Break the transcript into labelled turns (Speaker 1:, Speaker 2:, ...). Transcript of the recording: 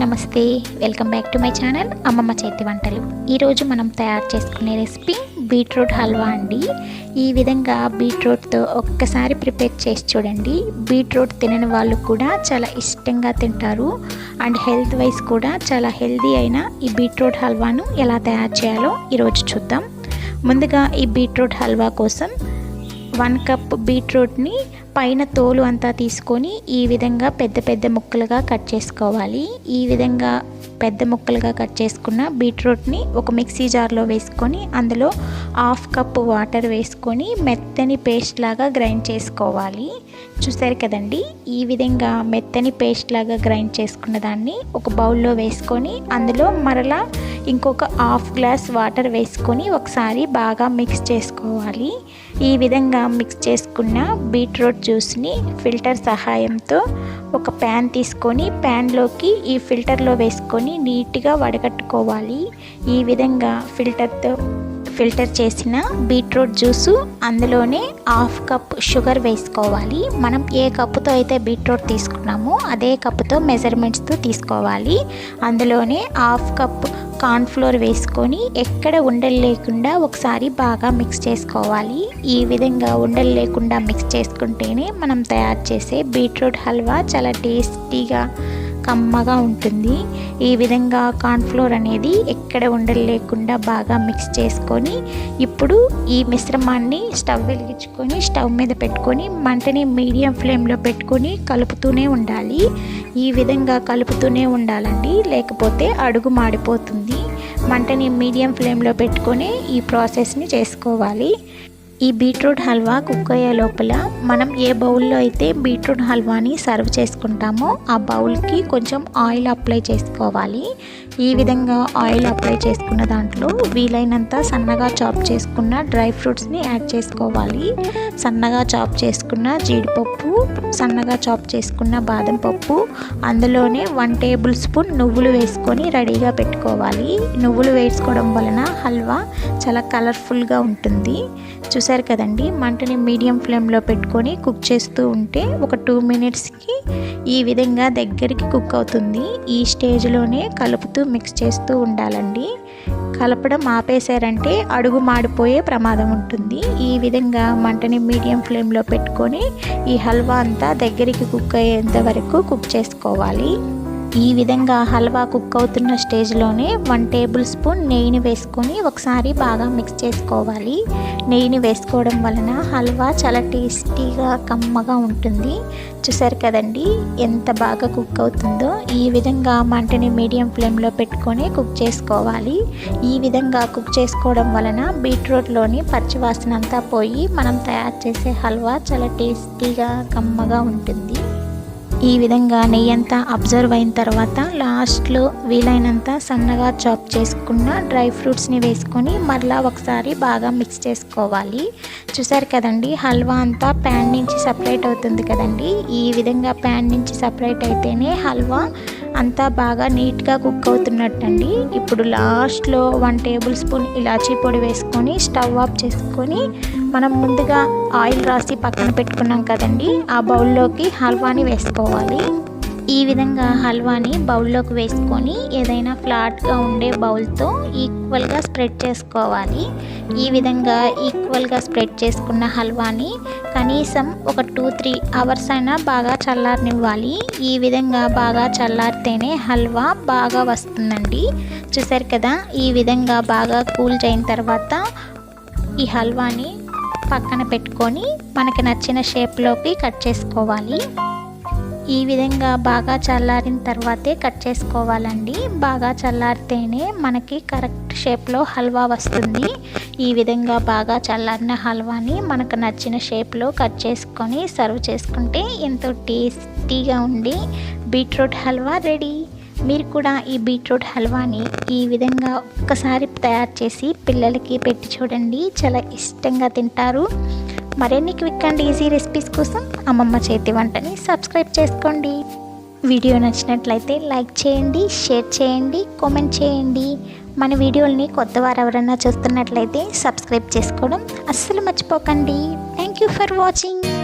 Speaker 1: నమస్తే welcome back to my channel అమ్మమ్మ చేతి వంటలు. ఈరోజు మనం తయారు చేసుకునే రెసిపీ బీట్రూట్ హల్వా అండి. ఈ విధంగా బీట్రూట్తో ఒక్కసారి ప్రిపేర్ చేసి చూడండి. బీట్రూట్ తినని వాళ్ళు కూడా చాలా ఇష్టంగా తింటారు. అండ్ హెల్త్ వైజ్ కూడా చాలా హెల్దీ అయిన ఈ బీట్రూట్ హల్వాను ఎలా తయారు చేయాలో ఈరోజు చూద్దాం. ముందుగా ఈ బీట్రూట్ హల్వా కోసం వన్ కప్ బీట్రూట్ని పైన తోలు అంతా తీసుకొని ఈ విధంగా పెద్ద పెద్ద ముక్కలుగా కట్ చేసుకోవాలి. ఈ విధంగా పెద్ద ముక్కలుగా కట్ చేసుకున్న బీట్రూట్ని ఒక మిక్సీ జార్లో వేసుకొని అందులో హాఫ్ కప్ వాటర్ వేసుకొని మెత్తని పేస్ట్ లాగా గ్రైండ్ చేసుకోవాలి. చూసారు కదండి? ఈ విధంగా మెత్తని పేస్ట్ లాగా గ్రైండ్ చేసుకున్న దాన్ని ఒక బౌల్లో వేసుకొని అందులో మరలా ఇంకొక హాఫ్ గ్లాస్ వాటర్ వేసుకొని ఒకసారి బాగా మిక్స్ చేసుకోవాలి. ఈ విధంగా మిక్స్ చేసుకున్న బీట్రూట్ జ్యూస్ని ఫిల్టర్ సహాయంతో ఒక ప్యాన్ తీసుకొని ప్యాన్లోకి ఈ ఫిల్టర్లో వేసుకొని నీట్గా వడగట్టుకోవాలి. ఈ విధంగా ఫిల్టర్తో ఫిల్టర్ చేసిన బీట్రూట్ జ్యూసు అందులోనే హాఫ్ కప్ షుగర్ వేసుకోవాలి. మనం ఏ కప్పుతో అయితే బీట్రూట్ తీసుకున్నామో అదే కప్పుతో మెజర్మెంట్స్తో తీసుకోవాలి. అందులోనే హాఫ్ కప్ కార్న్ఫ్లోర్ వేసుకొని ఎక్కడ ఉండలు లేకుండా ఒకసారి బాగా మిక్స్ చేసుకోవాలి. ఈ విధంగా ఉండలు లేకుండా మిక్స్ చేసుకుంటేనే మనం తయారు చేసే బీట్రూట్ హల్వా చాలా టేస్టీగా కమ్మగా ఉంటుంది. ఈ విధంగా కార్న్ఫ్లోర్ అనేది ఎక్కడ ఉండలు లేకుండా బాగా మిక్స్ చేసుకొని ఇప్పుడు ఈ మిశ్రమాన్ని స్టవ్ వెలిగించుకొని స్టవ్ మీద పెట్టుకొని మంటని మీడియం ఫ్లేమ్లో పెట్టుకొని కలుపుతూనే ఉండాలి. ఈ విధంగా కలుపుతూనే ఉండాలండి. లేకపోతే అడుగు మాడిపోతుంది. మంటని మీడియం ఫ్లేమ్లో పెట్టుకొని ఈ ప్రాసెస్ని చేసుకోవాలి. ఈ బీట్రూట్ హల్వా కుక్ అయ్యే లోపల మనం ఏ బౌల్లో అయితే బీట్రూట్ హల్వాని సర్వ్ చేసుకుంటామో ఆ బౌల్కి కొంచెం ఆయిల్ అప్లై చేసుకోవాలి. ఈ విధంగా ఆయిల్ అప్లై చేసుకున్న దాంట్లో వీలైనంత సన్నగా చాప్ చేసుకున్న డ్రై ఫ్రూట్స్ని యాడ్ చేసుకోవాలి. సన్నగా చాప్ చేసుకున్న జీడిపప్పు సన్నగా చాప్ చేసుకున్న బాదం పప్పు అందులోనే వన్ టేబుల్ స్పూన్ నువ్వులు వేసుకొని రెడీగా పెట్టుకోవాలి. నువ్వులు వేసుకోవడం వలన హల్వా చాలా కలర్ఫుల్గా ఉంటుంది. చూసారు? కదండి. మంటని మీడియం ఫ్లేమ్లో పెట్టుకొని కుక్ చేస్తూ ఉంటే ఒక టూ మినిట్స్కి ఈ విధంగా దగ్గరికి కుక్ అవుతుంది. ఈ స్టేజ్లోనే కలుపుతూ మిక్స్ చేస్తూ ఉండాలండి. కలపడం ఆపేశారంటే అడుగు మాడిపోయే ప్రమాదం ఉంటుంది. ఈ విధంగా మంటని మీడియం ఫ్లేమ్లో పెట్టుకొని ఈ హల్వా అంతా దగ్గరికి కుక్ అయ్యేంత వరకు కుక్ చేసుకోవాలి. ఈ విధంగా హల్వా కుక్ అవుతున్న స్టేజ్లోనే వన్ టేబుల్ స్పూన్ నెయ్యిని వేసుకొని ఒకసారి బాగా మిక్స్ చేసుకోవాలి. నెయ్యిని వేసుకోవడం వలన హల్వా చాలా టేస్టీగా కమ్మగా ఉంటుంది. చూసారు కదండి ఎంత బాగా కుక్ అవుతుందో? ఈ విధంగా మంటని మీడియం ఫ్లేమ్లో పెట్టుకొని కుక్ చేసుకోవాలి. ఈ విధంగా కుక్ చేసుకోవడం వలన బీట్రూట్లోని పచ్చివాసన అంతా పోయి మనం తయారు చేసే హల్వా చాలా టేస్టీగా కమ్మగా ఉంటుంది. ఈ విధంగా నెయ్యి అంతా అబ్జర్వ్ అయిన తర్వాత లాస్ట్లో వీలైనంత సన్నగా చాప్ చేసుకున్న డ్రై ఫ్రూట్స్ని వేసుకొని మరలా ఒకసారి బాగా మిక్స్ చేసుకోవాలి. చూసారు కదండి హల్వా అంతా ప్యాన్ నుంచి సపరేట్ అవుతుంది కదండి. ఈ విధంగా ప్యాన్ నుంచి సపరేట్ అయితేనే హల్వా అంతా బాగా నీట్గా కుక్ అవుతున్నట్టండి. ఇప్పుడు లాస్ట్లో వన్ టేబుల్ స్పూన్ ఇలాచీ పొడి వేసుకొని స్టవ్ ఆఫ్ చేసుకొని మనం ముందుగా ఆయిల్ రాసి పక్కన పెట్టుకున్నాం కదండి. ఆ బౌల్లోకి హల్వాని వేసుకోవాలి. ఈ విధంగా హల్వాని బౌల్లోకి వేసుకొని ఏదైనా ఫ్లాట్గా ఉండే బౌల్తో ఈక్వల్గా స్ప్రెడ్ చేసుకోవాలి. ఈ విధంగా ఈక్వల్గా స్ప్రెడ్ చేసుకున్న హల్వాని కనీసం ఒక టూ త్రీ అవర్స్ అయినా బాగా చల్లారనివ్వాలి. ఈ విధంగా బాగా చల్లారితేనే హల్వా బాగా వస్తుందండి. చూసారు కదా? ఈ విధంగా బాగా కూల్ అయిన తర్వాత ఈ హల్వాని పక్కన పెట్టుకొని మనకి నచ్చిన షేప్లోకి కట్ చేసుకోవాలి. ఈ విధంగా బాగా చల్లారిన తర్వాతే కట్ చేసుకోవాలండి. బాగా చల్లారితేనే మనకి కరెక్ట్ షేప్లో హల్వా వస్తుంది. ఈ విధంగా బాగా చల్లారిన హల్వాని మనకు నచ్చిన షేప్లో కట్ చేసుకొని సర్వ్ చేసుకుంటే ఎంతో టేస్టీగా ఉండి బీట్రూట్ హల్వా రెడీ. మీరు కూడా ఈ బీట్రూట్ హల్వాని ఈ విధంగా ఒక్కసారి తయారు చేసి పిల్లలకి పెట్టి చూడండి. చాలా ఇష్టంగా తింటారు. మరిన్ని క్విక్ అండ్ ఈజీ రెసిపీస్ కోసం అమ్మమ్మ చేతి వంటని సబ్స్క్రైబ్ చేసుకోండి. వీడియో నచ్చినట్లయితే లైక్ చేయండి షేర్ చేయండి కామెంట్ చేయండి. మన వీడియోల్ని కొత్త వారు ఎవరైనా చూస్తున్నట్లయితే సబ్స్క్రైబ్ చేసుకోవడం అస్సలు మర్చిపోకండి. Thank you for watching.